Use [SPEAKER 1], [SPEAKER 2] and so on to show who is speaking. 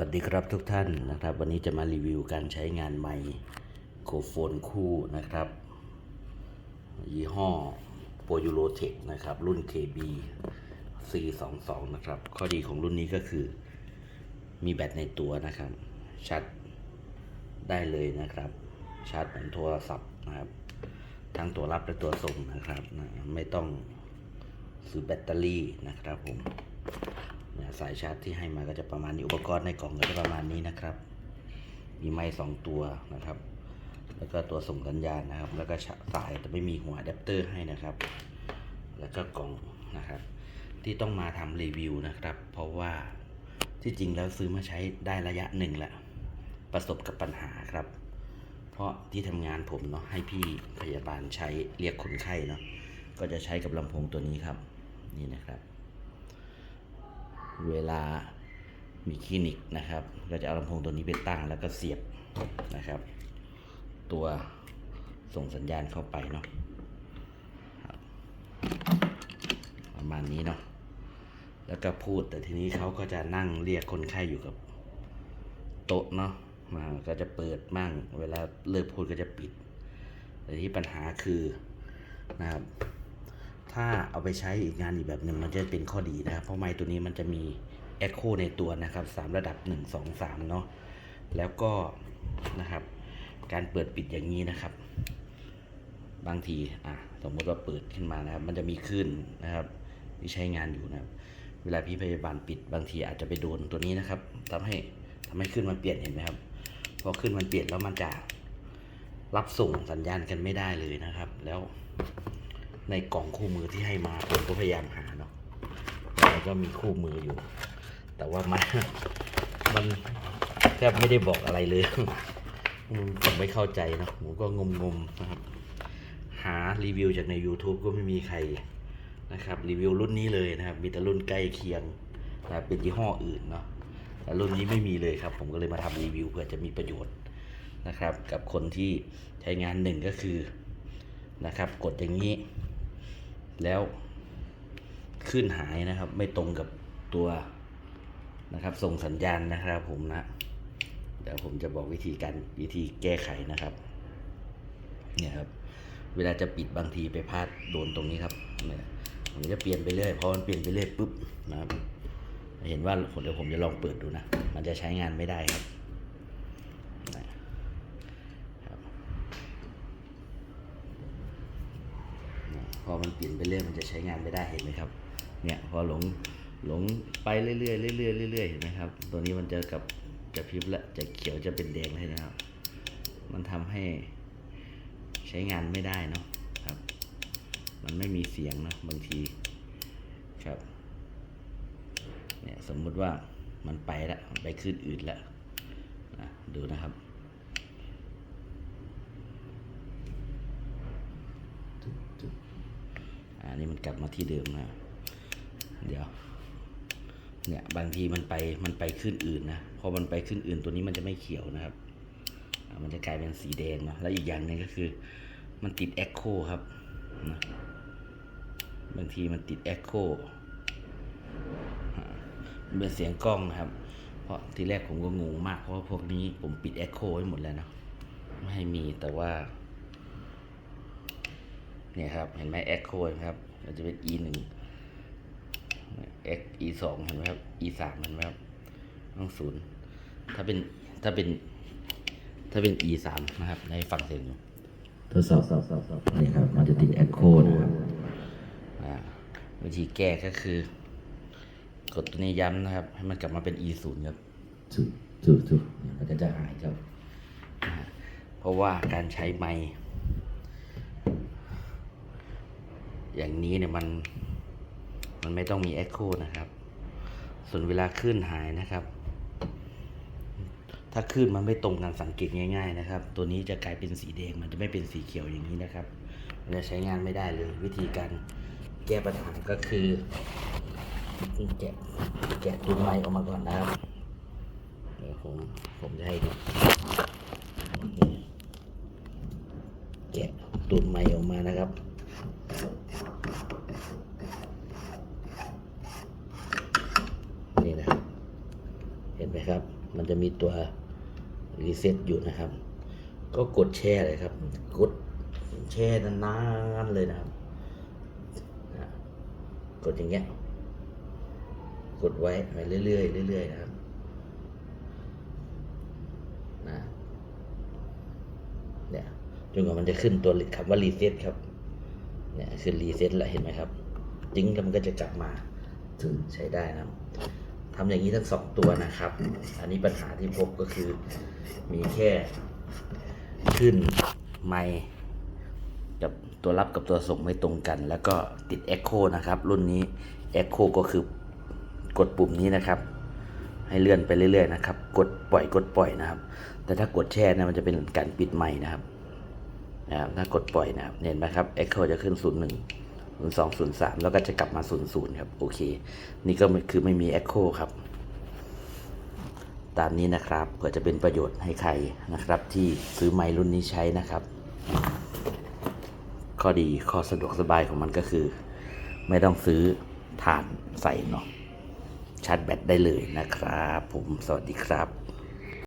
[SPEAKER 1] วัสดีครับทุกท่านนะครับ วันนี้จะมารีวิวการใช้งานไมโครโฟนคู่นะครับ ยี่ห้อโปรยูโรเทคนะครับ รุ่น KB C22 นะครับ ข้อดีของรุ่นนี้ก็คือ มีแบตในตัวนะครับชาร์จได้เลยนะครับชาร์จเหมือนโทรศัพท์นะครับ ทั้งตัวรับและตัวส่งนะครับนะไม่ต้องซื้อแบตเตอรี่นะครับผม สายชาร์จที่ให้มาก็จะประมาณนี้อุปกรณ์ในกล่องก็จะประมาณนี้นะครับ มีไม้สองตัวนะครับ แล้วก็ตัวส่งสัญญาณนะครับ แล้วก็สายแต่ไม่มีหัวอะแดปเตอร์ให้นะครับ แล้วก็กล่องนะครับ ที่ต้องมาทำรีวิวนะครับ เพราะว่าที่จริงแล้วซื้อมาใช้ได้ระยะหนึ่งแล้วประสบกับปัญหาครับ เพราะที่ทำงานผมเนาะให้พี่พยาบาลใช้เรียกคนไข้เนาะก็จะใช้กับลำโพงตัวนี้ครับ นี่นะครับ เวลามีคลินิกนะครับ ก็จะเอาลำโพงตัวนี้ไปตั้งแล้วก็เสียบนะครับ ตัวส่งสัญญาณเข้าไปเนาะประมาณนี้เนาะแล้วก็พูดแต่ทีนี้เขาก็จะนั่งเรียกคนไข้อยู่กับโต๊ะเนาะมาก็จะเปิดมั่ง เวลาเลิกพูดก็จะปิดแต่ที่ปัญหาคือนะครับ ถ้าเอาไปใช้อีกงานอีกแบบหนึ่งมันจะเป็นข้อดีนะครับ เพราะไมค์ตัวนี้มันจะมี Echo ในตัวนะครับสามระดับ 1 2 3 เนาะแล้วก็นะครับ การเปิดปิดอย่างนี้นะครับ บางทีอะสมมติว่าเปิดขึ้นมานะครับ มันจะมีคลื่นนะครับที่ใช้งานอยู่นะครับ เวลาพี่พยาบาลปิดบางทีอาจจะไปโดนตัวนี้นะครับทำให้ทำให้คลื่นมันเปลี่ยนเห็นไหมครับพอคลื่นมันเปลี่ยนแล้วมันจะรับส่งสัญญาณกันไม่ได้เลยนะครับ แล้ว ในกล่องคู่มือที่ให้มาผมก็พยายามหาเนาะแล้วก็มีคู่มืออยู่ แต่ว่ามันมันแทบไม่ได้บอกอะไรเลยผมไม่เข้าใจเนอะผมก็งมๆนะครับ หารีวิวจากใน YouTube ก็ไม่มีใครนะครับรีวิวรุ่นนี้เลยนะครับ มีแต่รุ่นใกล้เคียงนะครับเป็นยี่ห้ออื่นเนาะแต่รุ่นนี้ไม่มีเลยครับ ผมก็เลยมาทำรีวิวเพื่อจะมีประโยชน์นะครับ กับคนที่ใช้งานหนึ่งก็คือนะครับ กดอย่างนี้ แล้วขึ้นหายนะครับ ไม่ตรงกับตัวนะครับ ส่งสัญญาณนะครับผมนะ เดี๋ยวผมจะบอกวิธีการวิธีแก้ไขนะครับ เนี่ยครับ เวลาจะปิดบางทีไปพลาดโดนตรงนี้ครับเนี่ยผมจะเปลี่ยนไปเรื่อยพอมันเปลี่ยนไปเรื่อยปุ๊บนะครับ เห็นว่าเดี๋ยวผมจะลองเปิดดูนะ มันจะใช้งานไม่ได้ครับนะครับ พอมันเปลี่ยนไปเรื่อยมันจะใช้งานไม่ได้เห็นไหมครับ เนี่ยพอหลงหลงไปเรื่อยๆเรื่อยๆเรื่อยๆเห็นไหมครับ ตัวนี้มันจะกับจะพริบละจะเขียวจะเป็นแดงเลยนะครับ มันทำให้ใช้งานไม่ได้เนาะครับ มันไม่มีเสียงเนะบางทีครับ เนี่ยสมมุติว่ามันไปละมันไปขึ้นอื่นละนะดูนะครับ อันนี้มันกลับมาที่เดิมนะ เดี๋ยว เนี่ยบางทีมันไปมันไปขึ้นอื่นนะ พอมันไปขึ้นอื่นตัวนี้มันจะไม่เขียวนะครับ มันจะกลายเป็นสีแดงเนาะ แล้วอีกอย่างหนึ่งก็คือ มันติดแอคโคครับนะบางทีมันติดแอคโคมันเป็นเสียงกล้องนะครับ เพราะทีแรกผมก็งงมากเพราะว่าพวกนี้ผมปิดแอคโคไว้หมดแล้วเนะไม่ให้มีแต่ว่า เนี่ยครับ เห็นไหม Echo ครับ มันจะเป็น e หนึ่ง x e สองเห็นไหมครับ e สามเห็นไหมครับต้องศูนย์ถ้าเป็นถ้าเป็น ถ้าเป็น e สามนะครับ ในฟังเสียงอยู่ทดสอบสอบสอบสอบนี่ครับ มันจะติด Echo นะครับอ่าวิธีแก้ก็คือ กดตัวนี้ย้ำนะครับ ให้มันกลับมาเป็น e ศูนย์ครับจุดจุดจุดมันก็จะหายครับอ่าเพราะว่าการใช้ไมค์ อย่างนี้เนี่ยมันมันไม่ต้องมี Echo นะครับ ส่วนเวลาคลื่นหายนะครับ ถ้าคลื่นมันไม่ตรงกันสังเกตง่าย ๆ นะครับ ตัวนี้จะกลายเป็นสีแดงมันจะไม่เป็นสีเขียวอย่างนี้นะครับมันจะใช้งานไม่ได้เลย วิธีการแก้ปัญหาก็คือแกะแกะตัวไม้ออกมาก่อนนะครับเดี๋ยวผมผมจะให้ดูแกะตัวไม้ออกมานะครับ นะครับ มันจะมีตัวรีเซ็ตอยู่นะครับ ก็กดแช่เลยครับ กดแช่นานๆเลยนะครับ กดอย่างเงี้ย กดไว้ไปเรื่อยๆเรื่อยๆนะครับนะเนี่ยจนกว่ามันจะขึ้นตัวคำว่ารีเซ็ตครับ เนี่ยคือรีเซ็ตแล้วเห็นไหมครับจริงแล้วมันก็จะกลับมาถึงใช้ได้นะครับ ทำอย่างนี้ทั้งสองตัวนะครับ อันนี้ปัญหาที่พบก็คือมีแค่ขึ้นไมค์กับตัวรับกับตัวส่งไม่ตรงกัน แล้วก็ติด Echo นะครับ รุ่นนี้ Echo ก็คือกดปุ่มนี้นะครับ ให้เลื่อนไปเรื่อยๆนะครับ กดปล่อยกดปล่อยนะครับ แต่ถ้ากดแช่นะมันจะเป็นการปิดไมค์นะครับนะครับถ้ากดปล่อยนะครับเห็นไหมครับ Echo จะขึ้น 0 1 0 2 0 3 แล้วก็จะกลับมา 0 0 ครับ โอเค นี่ก็คือไม่มี Echo ครับ ตามนี้นะครับเผื่อจะเป็นประโยชน์ให้ใครนะครับ ที่ซื้อไมค์รุ่นนี้ใช้นะครับ ข้อดีข้อสะดวกสบายของมันก็คือ ไม่ต้องซื้อถ่านใส่เนาะชาร์จแบตได้เลยนะครับ ผมสวัสดีครับ